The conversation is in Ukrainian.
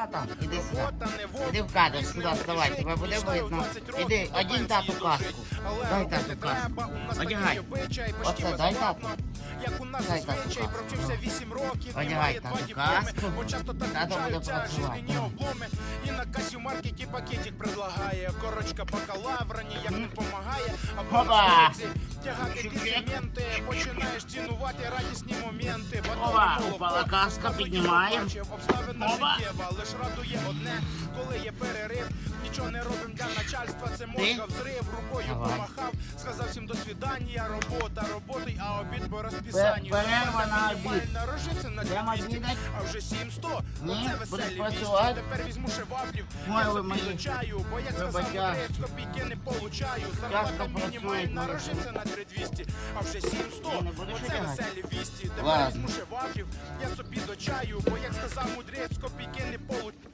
На там, іди сюди. Іди в кадр, сюди вставай, тебе буде видно. Іди, одінь тату каску. Дай тату каску. Одягай. Оце, дай тату. Дай тату каску. Одягай тату каску. Тато буде працювати. І на касі в маркеті пакетик предлагає. Корочка бакалавра ніяк не помагає. А Опа! по тягати документи, починаєш цінувати радісні моменти. Опа, упала каска, піднімаємо. Обставина життєва, лиш радує одне, коли є перерив. Нічого не робим для начальства, це мозга взрив, рукою помахав, сказав всім до свидання, робота, роботи, а обід по розписанню. Пе- перерва на обід. Нормально, на Йдемо 200, обідать? а вже 700. Ні, Оце будеш веселі вісті. працювати? Тепер візьму ще вафлів, Ой, я ви собі мої. дочаю, бо як сказав Вибачаю. мудрець, копійки не получаю. Зарплата мінімальна, рожиться на 3200, а вже 700. Я не Оце веселі вісті. Тепер візьму ще вафлів, я собі до чаю, бо як сказав мудрець, копійки не получаю.